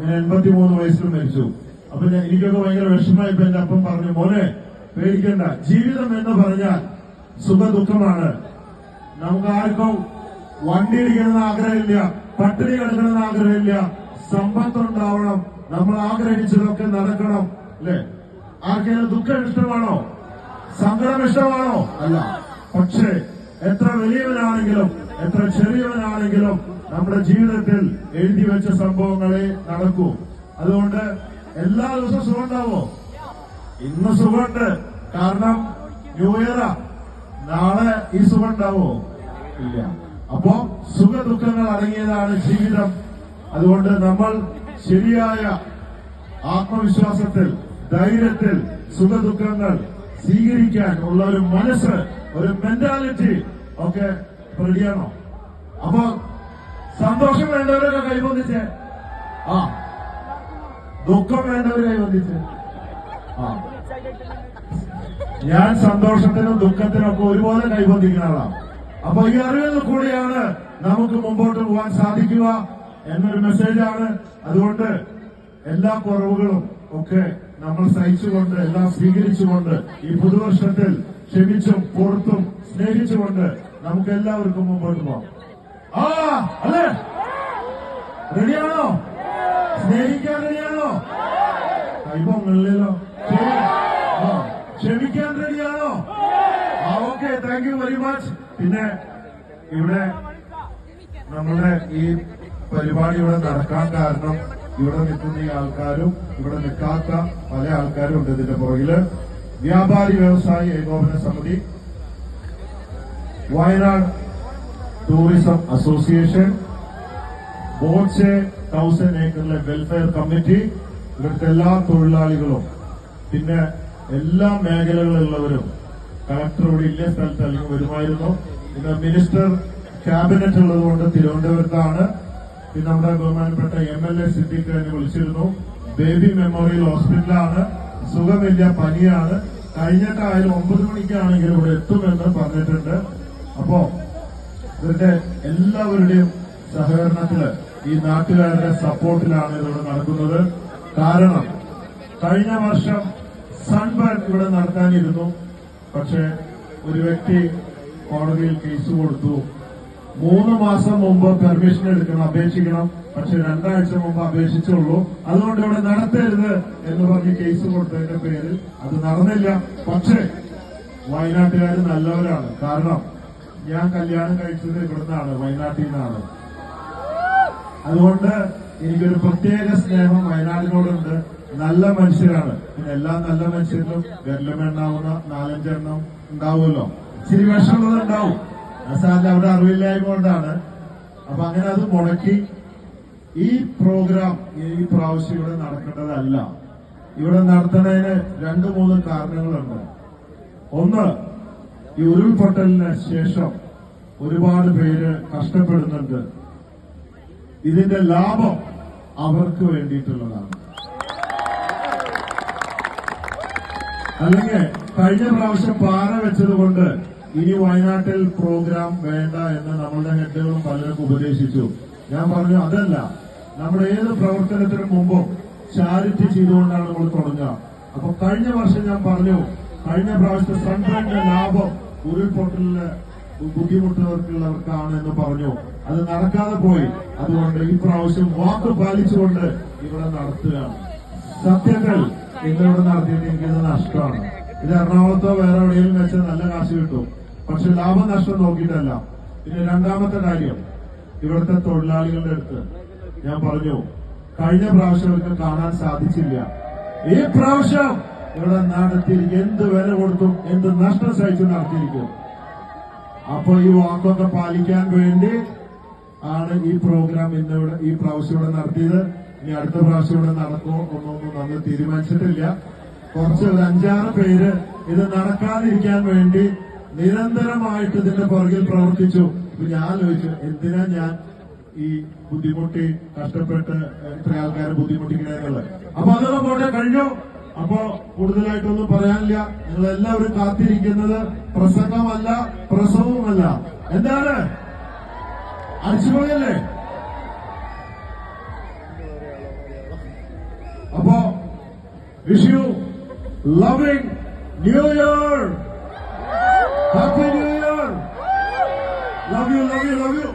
അങ്ങനെ എൺപത്തി മൂന്ന് വയസ്സിൽ മരിച്ചു. അപ്പൊ എനിക്കൊക്കെ ഭയങ്കര വിഷമമായപ്പോ എന്റെ അപ്പം പറഞ്ഞു മോനെ പേടിക്കണ്ട. ജീവിതം എന്ന് പറഞ്ഞാൽ സുഖ ദുഃഖമാണ് നമുക്ക് ആർക്കും വണ്ടി ഇടിക്കണമെന്ന് ആഗ്രഹമില്ല പട്ടിണി കിടക്കണമെന്ന് ആഗ്രഹമില്ല. സമ്പത്ത് ഉണ്ടാവണം. നമ്മൾ ആഗ്രഹിച്ചതൊക്കെ നടക്കണം. അല്ലെ? ആർക്കെങ്കിലും ദുഃഖം ഇഷ്ടമാണോ? സങ്കടം ഇഷ്ടമാണോ? അല്ല. പക്ഷേ എത്ര വലിയവനാണെങ്കിലും എത്ര ചെറിയവനാണെങ്കിലും നമ്മുടെ ജീവിതത്തിൽ എഴുതി വെച്ച സംഭവങ്ങളെ നടക്കൂ. അതുകൊണ്ട് എല്ലാ ദിവസവും സുഖം ഉണ്ടാവോ ഇന്ന് സുഖമുണ്ട്. കാരണം ന്യൂ ഇയറാ. നാളെ ഈ സുഖമുണ്ടാവോ? ഇല്ല. അപ്പോ സുഖ ദുഃഖങ്ങൾ അടങ്ങിയതാണ് ജീവിതം. അതുകൊണ്ട് നമ്മൾ ശരിയായ ആത്മവിശ്വാസത്തിൽ ധൈര്യത്തിൽ സുഖ ദുഃഖങ്ങൾ സ്വീകരിക്കാൻ ഉള്ള ഒരു മനസ്സ് ഒരു മെന്റാലിറ്റി ഒക്കെ റെഡിയാണോ അപ്പൊ സന്തോഷം വേണ്ടവരൊക്കെ കൈബന്ധിച്ച് ആ. ദുഃഖം വേണ്ടവർ കൈബന്ധിച്ച് ആ. ഞാൻ സന്തോഷത്തിനും ദുഃഖത്തിനും ഒക്കെ ഒരുപോലെ കൈബന്ധിക്കുന്ന ആളാണ്. അപ്പൊ ഈ അറിവിൽ കൂടിയാണ് നമുക്ക് മുമ്പോട്ട് പോകാൻ സാധിക്കുക എന്നൊരു മെസ്സേജാണ്. അതുകൊണ്ട് എല്ലാ കുറവുകളും ഒക്കെ നമ്മൾ സഹിച്ചുകൊണ്ട് എല്ലാം സ്വീകരിച്ചുകൊണ്ട് ഈ പുതുവർഷത്തിൽ ക്ഷമിച്ചും പുറത്തും സ്നേഹിച്ചുകൊണ്ട് നമുക്ക് എല്ലാവർക്കും മുമ്പോട്ട് പോകാം. ആ അല്ലേ? റെഡിയാണോ? സ്നേഹിക്കാൻ റെഡിയാണോ? കൈപ്പൊങ്ങളില്ലല്ലോ ആ ക്ഷമിക്കാൻ റെഡിയാണോ? ആ okay thank you very much പിന്നെ ഇവിടെ നമ്മുടെ ഈ പരിപാടി ഇവിടെ നടക്കാൻ കാരണം ഇവിടെ നിൽക്കുന്ന ഈ ആൾക്കാരും ഇവിടെ നിൽക്കാത്ത പല ആൾക്കാരും ഉണ്ട് ഇതിന്റെ പുറകിൽ. വ്യാപാരി വ്യവസായി ഏകോപന സമിതി. വയനാട് ടൂറിസം അസോസിയേഷൻ ബോട്ട്സെ തൗസൻഡ് ഏക്കറിലെ വെൽഫെയർ കമ്മിറ്റി ഇവിടുത്തെ എല്ലാ തൊഴിലാളികളും പിന്നെ എല്ലാ മേഖലകളിലുള്ളവരും കളക്ടർ ഇവിടെ ഇല്ല സ്ഥലത്ത് അല്ലെങ്കിൽ വരുമായിരുന്നു. പിന്നെ മിനിസ്റ്റർ ക്യാബിനറ്റ് ഉള്ളതുകൊണ്ട് തിരുവനന്തപുരത്താണ്. പിന്നെ നമ്മുടെ ബഹുമാനപ്പെട്ട എം എൽ എ സിദ്ദിഖ് എന്നെ വിളിച്ചിരുന്നു. ബേബി മെമ്മോറിയൽ ഹോസ്പിറ്റലാണ് സുഖമില്ല പനിയാണ്. കഴിഞ്ഞിട്ടായാലും ഒമ്പത് മണിക്കാണെങ്കിലും ഇവിടെ എത്തുമെന്ന് പറഞ്ഞിട്ടുണ്ട്. അപ്പോ ഇവരുടെ എല്ലാവരുടെയും സഹകരണത്തിൽ ഈ നാട്ടുകാരുടെ സപ്പോർട്ടിലാണ് ഇതിവിടെ നടക്കുന്നത്. കാരണം കഴിഞ്ഞ വർഷം സൺബേൺ ഇവിടെ നടത്താനിരുന്നു. പക്ഷെ ഒരു വ്യക്തി കോടതിയിൽ കേസ് കൊടുത്തു. മൂന്ന് മാസം മുമ്പ് പെർമിഷൻ എടുക്കണം അപേക്ഷിക്കണം. പക്ഷെ രണ്ടാഴ്ച മുമ്പ് അപേക്ഷിച്ചുള്ളൂ. അതുകൊണ്ട് ഇവിടെ നടത്തരുത് എന്ന് പറഞ്ഞ് കേസ് കൊടുത്തതിന്റെ പേരിൽ അത് നടന്നില്ല. പക്ഷേ വയനാട്ടുകാർ നല്ലവരാണ്. കാരണം ഞാൻ കല്യാണം കഴിച്ചത് ഇവിടുന്നാണ് വയനാട്ടിൽ നിന്നാണ് അതുകൊണ്ട് എനിക്കൊരു പ്രത്യേക സ്നേഹം വയനാടിനോടുണ്ട്. നല്ല മനുഷ്യരാണ്. പിന്നെ എല്ലാ നല്ല മനുഷ്യരിലും വെല്ലമെണ്ണാവുന്ന നാലഞ്ചെണ്ണം ഉണ്ടാവുമല്ലോ. ഇച്ചിരി വിഷമുള്ളത് ഉണ്ടാവും സാറിന് അവിടെ അറിവില്ലായ്മ കൊണ്ടാണ്. അപ്പൊ അങ്ങനെ അത് മുടക്കി ഈ പ്രോഗ്രാം ഈ പ്രാവശ്യം ഇവിടെ നടക്കേണ്ടതല്ല. ഇവിടെ നടത്തുന്നതിന് രണ്ടു മൂന്ന് കാരണങ്ങളുണ്ട്. ഒന്ന് ഈ ഉരുൾപൊട്ടലിന് ശേഷം ഒരുപാട് പേര് കഷ്ടപ്പെടുന്നുണ്ട്. ഇതിന്റെ ലാഭം അവർക്ക് വേണ്ടിയിട്ടുള്ളതാണ്. അല്ലെങ്കിൽ കഴിഞ്ഞ പ്രാവശ്യം പാറ വെച്ചതുകൊണ്ട് ഇനി വയനാട്ടിൽ പ്രോഗ്രാം വേണ്ട എന്ന് നമ്മളുടെ ഹെഡുകളും പലർക്കും ഉപദേശിച്ചു. ഞാൻ പറഞ്ഞു അതല്ല. നമ്മുടെ ഏത് പ്രവർത്തനത്തിനും മുമ്പും ചാരിറ്റി ചെയ്തുകൊണ്ടാണ് നമ്മൾ തുടങ്ങുക. അപ്പൊ കഴിഞ്ഞ വർഷം ഞാൻ പറഞ്ഞു കഴിഞ്ഞ പ്രാവശ്യത്തെ സെൻട്രലിന്റെ ലാഭം ഉരുൾപൊട്ടലിന് ബുദ്ധിമുട്ടുന്നവർക്കുള്ളവർക്കാണ് എന്ന് പറഞ്ഞു. അത് നടക്കാതെ പോയി. അതുകൊണ്ട് ഈ പ്രാവശ്യം വാക്ക് പാലിച്ചുകൊണ്ട് ഇവിടെ നടത്തുകയാണ്. സത്യങ്ങൾ ഇന്നിവിടെ നടത്തിയിട്ട് എനിക്കത് നഷ്ടമാണ്. ഇത് എറണാകുളത്തോ വേറെ എവിടെയെങ്കിലും വെച്ച് നല്ല കാശ് കിട്ടും. പക്ഷെ ലാഭം നഷ്ടം നോക്കിയിട്ടല്ല. പിന്നെ രണ്ടാമത്തെ കാര്യം ഇവിടുത്തെ തൊഴിലാളികളുടെ അടുത്ത് ഞാൻ പറഞ്ഞു കഴിഞ്ഞ പ്രാവശ്യം അവർക്ക് കാണാൻ സാധിച്ചില്ല. ഈ പ്രാവശ്യം ഇവിടെ നടത്തിയിരിക്കും എന്ത് വില കൊടുത്തും എന്ത് നഷ്ടം സഹിച്ചു നടത്തിയിരിക്കും. അപ്പോൾ ഈ വാക്കൊക്കെ പാലിക്കാൻ വേണ്ടി ആണ് ഈ പ്രോഗ്രാം ഇന്ന് ഇവിടെ ഈ പ്രാവശ്യം ഇവിടെ നടത്തിയത്. ഇനി അടുത്ത പ്രാവശ്യം ഇവിടെ നടക്കുമോ ഒന്നൊന്നും നമ്മൾ തീരുമാനിച്ചിട്ടില്ല. കുറച്ച് ഒരു അഞ്ചാറ് പേര് ഇത് നടക്കാതിരിക്കാൻ വേണ്ടി നിരന്തരമായിട്ട് ഇതിന്റെ പുറകിൽ പ്രവർത്തിച്ചു. ഞാൻ ചോദിച്ചു എന്തിനാ ഞാൻ ഈ ബുദ്ധിമുട്ടി കഷ്ടപ്പെട്ട് ഇത്ര ആൾക്കാരെ ബുദ്ധിമുട്ടിക്കണേന്നുള്ളത് അപ്പൊ അതൊക്കെ പോട്ടെ കഴിഞ്ഞു. അപ്പോ കൂടുതലായിട്ടൊന്നും പറയാനില്ല. നിങ്ങൾ എല്ലാവരും കാത്തിരിക്കുന്നത് പ്രസംഗമല്ല പ്രസവവുമല്ല. എന്താണ്? അടിച്ചുപോയല്ലേ അപ്പോ wish you loving new year happy new year love you love you love you